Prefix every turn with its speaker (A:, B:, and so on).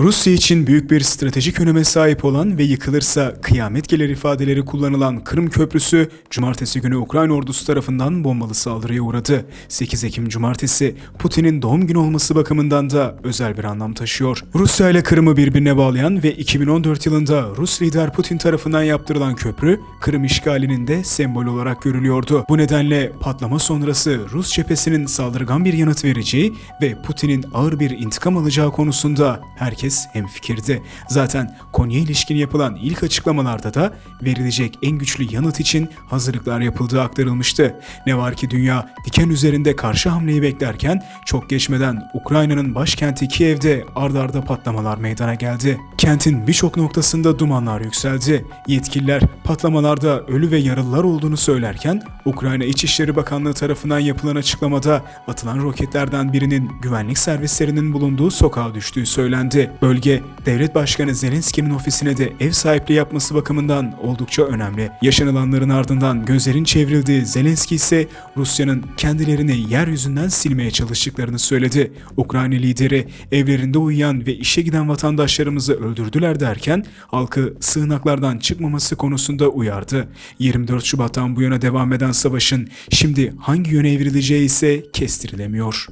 A: Rusya için büyük bir stratejik öneme sahip olan ve yıkılırsa kıyamet gelir ifadeleri kullanılan Kırım Köprüsü, cumartesi günü Ukrayna ordusu tarafından bombalı saldırıya uğradı. 8 Ekim cumartesi, Putin'in doğum günü olması bakımından da özel bir anlam taşıyor. Rusya ile Kırım'ı birbirine bağlayan ve 2014 yılında Rus lider Putin tarafından yaptırılan köprü, Kırım işgalinin de sembol olarak görülüyordu. Bu nedenle patlama sonrası Rus cephesinin saldırgan bir yanıt vereceği ve Putin'in ağır bir intikam alacağı konusunda herkes hemfikirdi. Zaten konuya ilişkin yapılan ilk açıklamalarda da verilecek en güçlü yanıt için hazırlıklar yapıldığı aktarılmıştı. Ne var ki dünya diken üzerinde karşı hamleyi beklerken çok geçmeden Ukrayna'nın başkenti Kiev'de ardarda patlamalar meydana geldi. Kentin birçok noktasında dumanlar yükseldi. Yetkililer patlamalarda ölü ve yaralılar olduğunu söylerken Ukrayna İçişleri Bakanlığı tarafından yapılan açıklamada atılan roketlerden birinin güvenlik servislerinin bulunduğu sokağa düştüğü söylendi. Bölge devlet başkanı Zelenski'nin ofisine de ev sahipliği yapması bakımından oldukça önemli. Yaşanılanların ardından gözlerin çevrildiği Zelenski ise Rusya'nın kendilerini yeryüzünden silmeye çalıştıklarını söyledi. Ukrayna lideri evlerinde uyuyan ve işe giden vatandaşlarımızı öldürdüler derken halkı sığınaklardan çıkmaması konusunda uyardı. 24 Şubat'tan bu yana devam eden savaşın şimdi hangi yöne evrileceği ise kestirilemiyor.